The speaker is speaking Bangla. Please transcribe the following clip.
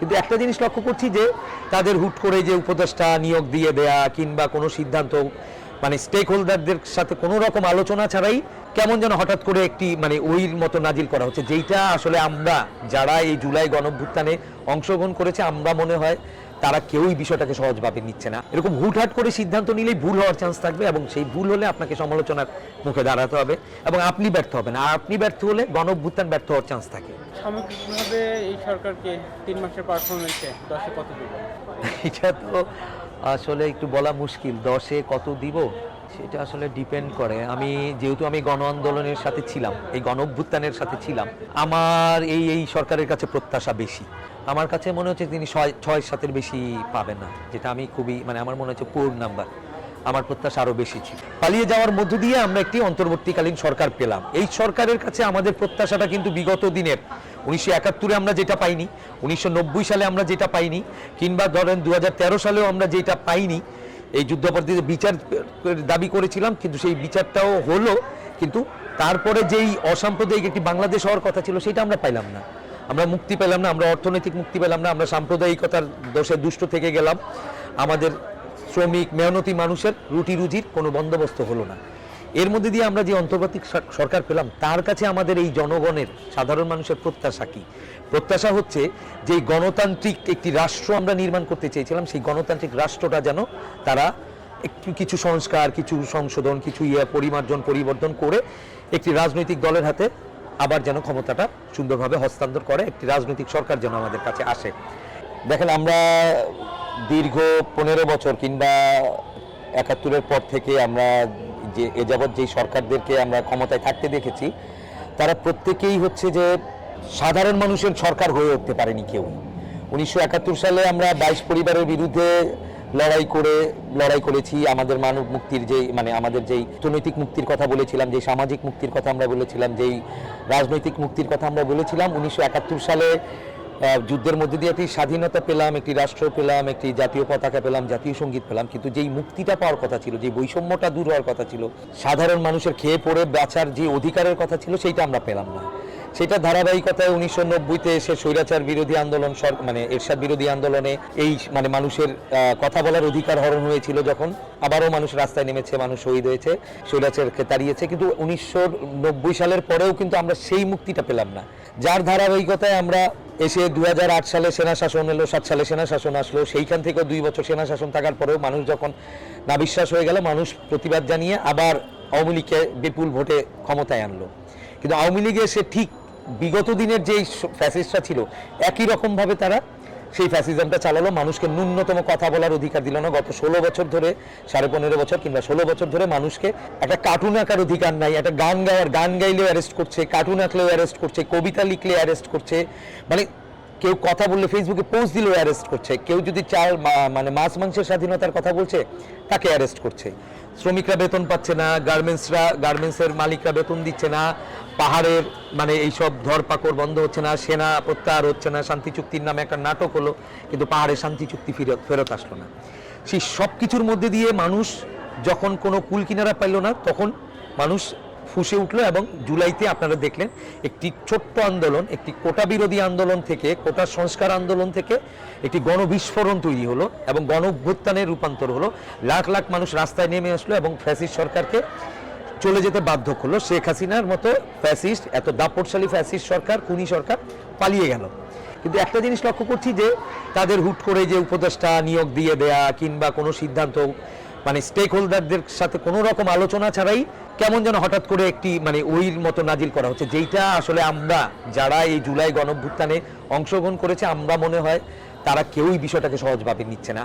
কিন্তু একটা জিনিস লক্ষ্য করছি যে তাদের হুট করে যে উপদেষ্টা নিয়োগ দিয়ে দেয়া কিংবা কোনো সিদ্ধান্ত মানে স্টেক হোল্ডারদের সাথে কোনো রকম আলোচনা ছাড়াই কেমন যেন হঠাৎ করে একটি মানে ওইর মতো নাজিল করা হচ্ছে। যেইটা আসলে আমরা যারা এই জুলাই গণভ্যুত্থানে অংশগ্রহণ করেছে আমরা মনে হয় তারা কেউই বিষয়টাকে সহজভাবে নিচ্ছে না। এরকম হুটহাট করে সিদ্ধান্ত নিলেই ভুল হওয়ার চান্স থাকবে এবং সেই ভুল হলে আপনাকে সমালোচনার মুখে দাঁড়াতে হবে এবং আপনি ব্যর্থ হবেন। আর আপনি ব্যর্থ হলে গণভ্যুত্থান ব্যর্থ হওয়ার চান্স থাকে। সামগ্রিকভাবে এই সরকারকে তিন মাসের পারফরমেন্সে দশে কত দেবে? এটা তো আসলে একটু বলা মুশকিল। দশে কত দিব? সেটা আসলে ডিপেন্ড করে। আমি যেহেতু আমি গণ আন্দোলনের সাথে ছিলাম, এই গণ অভ্যুত্থানের সাথে ছিলাম, আমার এই এই সরকারের কাছে প্রত্যাশা বেশি। আমার কাছে মনে হচ্ছে তিনি ছয় ছয় সাতের বেশি পাবেন না, যেটা আমি খুবই মানে আমার মনে হচ্ছে পুর নাম্বার আমার প্রত্যাশা আরও বেশি ছিল। পালিয়ে যাওয়ার মধ্য দিয়ে আমরা একটি অন্তর্বর্তীকালীন সরকার পেলাম। এই সরকারের কাছে আমাদের প্রত্যাশাটা কিন্তু বিগত দিনের। উনিশশো একাত্তরে আমরা যেটা পাইনি, উনিশশো নব্বই সালে আমরা যেটা পাইনি, কিংবা ধরেন দু হাজার তেরো সালেও আমরা যেটা পাইনি এই যুদ্ধাপরাধীদের বিচার দাবি করেছিলাম, কিন্তু সেই বিচারটাও হলো, কিন্তু তারপরে যেই অসাম্প্রদায়িক একটি বাংলাদেশ হওয়ার কথা ছিল, সেটা আমরা পাইলাম না। আমরা মুক্তি পেলাম না, আমরা অর্থনৈতিক মুক্তি পেলাম না, আমরা সাম্প্রদায়িকতার দোষে দুষ্ট থেকে গেলাম। আমাদের শ্রমিক, মেহনতি মানুষের রুটি রুজির কোনো বন্দোবস্ত হলো না। এর মধ্যে দিয়ে আমরা যে অন্তর্বর্তী সরকার পেলাম, তার কাছে আমাদের এই জনগণের, সাধারণ মানুষের প্রত্যাশা কি? প্রত্যাশা হচ্ছে যে গণতান্ত্রিক একটি রাষ্ট্র আমরা নির্মাণ করতে চেয়েছিলাম, সেই গণতান্ত্রিক রাষ্ট্রটা যেন তারা একটু কিছু সংস্কার, কিছু সংশোধন, কিছু ইয়ে পরিমার্জন, পরিবর্তন করে একটি রাজনৈতিক দলের হাতে আবার যেন ক্ষমতাটা সুন্দরভাবে হস্তান্তর করে, একটি রাজনৈতিক সরকার যেন আমাদের কাছে আসে। দেখেন, আমরা দীর্ঘ পনেরো বছর কিংবা একাত্তরের পর থেকে আমরা যে, এ যাবৎ যেই সরকারদেরকে আমরা ক্ষমতায় থাকতে দেখেছি, তারা প্রত্যেকেই হচ্ছে যে সাধারণ মানুষের সরকার হয়ে উঠতে পারেনি কেউ। উনিশশো একাত্তর সালে আমরা বাইশ পরিবারের বিরুদ্ধে লড়াই করে, লড়াই করেছি। আমাদের মানব মুক্তির যেই মানে আমাদের যেই অর্থনৈতিক মুক্তির কথা বলেছিলাম, যেই সামাজিক মুক্তির কথা আমরা বলেছিলাম, যেই রাজনৈতিক মুক্তির কথা আমরা বলেছিলাম, উনিশশো একাত্তর সালে যুদ্ধের মধ্যে দিয়ে একটি স্বাধীনতা পেলাম, একটি রাষ্ট্র পেলাম, একটি জাতীয় পতাকা পেলাম, জাতীয় সংগীত পেলাম। কিন্তু যেই মুক্তিটা পাওয়ার কথা ছিল যে বৈষম্যটা দূর হওয়ার কথা ছিল, সাধারণ মানুষের খেয়ে পড়ে বাঁচার যে অধিকারের কথা ছিল, সেইটা আমরা পেলাম না। সেটা ধারাবাহিকতায় উনিশশো নব্বইতে এসে স্বৈরাচার বিরোধী আন্দোলন মানে এরশাদ বিরোধী আন্দোলনে এই মানে মানুষের কথা বলার অধিকার হরণ হয়েছিল যখন। আবারও মানুষ রাস্তায় নেমেছে, মানুষ শহীদ হয়েছে, স্বৈরাচারকে তাড়িয়েছে। কিন্তু উনিশশো নব্বই সালের পরেও কিন্তু আমরা সেই মুক্তিটা পেলাম না। যার ধারাবাহিকতায় আমরা এসে দু হাজার আট সালে সেনা শাসন এলো, সাত সালে সেনা শাসন আসলো। সেইখান থেকেও দুই বছর সেনা শাসন থাকার পরেও মানুষ যখন না বিশ্বাস হয়ে গেল, মানুষ প্রতিবাদ জানিয়ে আবার আওয়ামী লীগকে বিপুল ভোটে ক্ষমতায় আনলো। কিন্তু আওয়ামী লীগে এসে ঠিক বিগত দিনের যেই ফ্যাসিস্টরা ছিল, একই রকমভাবে তারা সেই ফ্যাসিজমটা চালালো, মানুষকে ন্যূনতম কথা বলার অধিকার দিল না। গত ষোলো বছর ধরে, সাড়ে পনেরো বছর কিংবা ষোলো বছর ধরে মানুষকে একটা কার্টুন আঁকার অধিকার নাই, একটা গান গাওয়ার, গান গাইলেও অ্যারেস্ট করছে কার্টুন আঁকলেও অ্যারেস্ট করছে, কবিতা লিখলে অ্যারেস্ট করছে। মানে কেউ কথা বললে ফেসবুকে পোস্ট দিলেও অ্যারেস্ট করছে। কেউ যদি চাল মানে মাছ মাংসের স্বাধীনতার কথা বলছে, তাকে অ্যারেস্ট করছে। শ্রমিকরা বেতন পাচ্ছে না, গার্মেন্টসরা, গার্মেন্টসের মালিকরা বেতন দিচ্ছে না, পাহাড়ের মানে এইসব ধরপাকড় বন্ধ হচ্ছে না, সেনা প্রত্যাহার হচ্ছে না, শান্তি চুক্তির নামে একটা নাটক হলো, কিন্তু পাহাড়ে শান্তি চুক্তি ফেরত ফেরত আসলো না। সেই সব কিছুর মধ্যে দিয়ে মানুষ যখন কোনো কুল কিনারা পাইল না, তখন মানুষ ফুসে উঠল এবং জুলাইতে আপনারা দেখলেন একটি ছোট্ট আন্দোলন, একটি কোটা বিরোধী আন্দোলন থেকে, কোটা সংস্কার আন্দোলন থেকে একটি গণবিস্ফোরণ তৈরি হলো এবং গণ অভ্যুত্থানের রূপান্তর হলো। লাখ লাখ মানুষ রাস্তায় নেমে আসলো এবং ফ্যাসিস্ট সরকারকে চলে যেতে বাধ্য করল। শেখ হাসিনার মতো ফ্যাসিস্ট, এত দাপটশালী ফ্যাসিস্ট সরকার, খুনি সরকার পালিয়ে গেল। কিন্তু একটা জিনিস লক্ষ্য করছি যে তাদের হুট করে যে উপদেষ্টা নিয়োগ দিয়ে দেয়া কিংবা কোনো সিদ্ধান্ত মানে স্টেক হোল্ডারদের সাথে কোনো রকম আলোচনা ছাড়াই কেমন যেন হঠাৎ করে একটি মানে ওইর মতো নাজিল করা হচ্ছে, যেইটা আসলে আমরা যারা এই জুলাই গণভ্যুত্থানে অংশগ্রহণ করেছে, আমরা মনে হয় তারা কেউই বিষয়টাকে সহজভাবে নিচ্ছে না।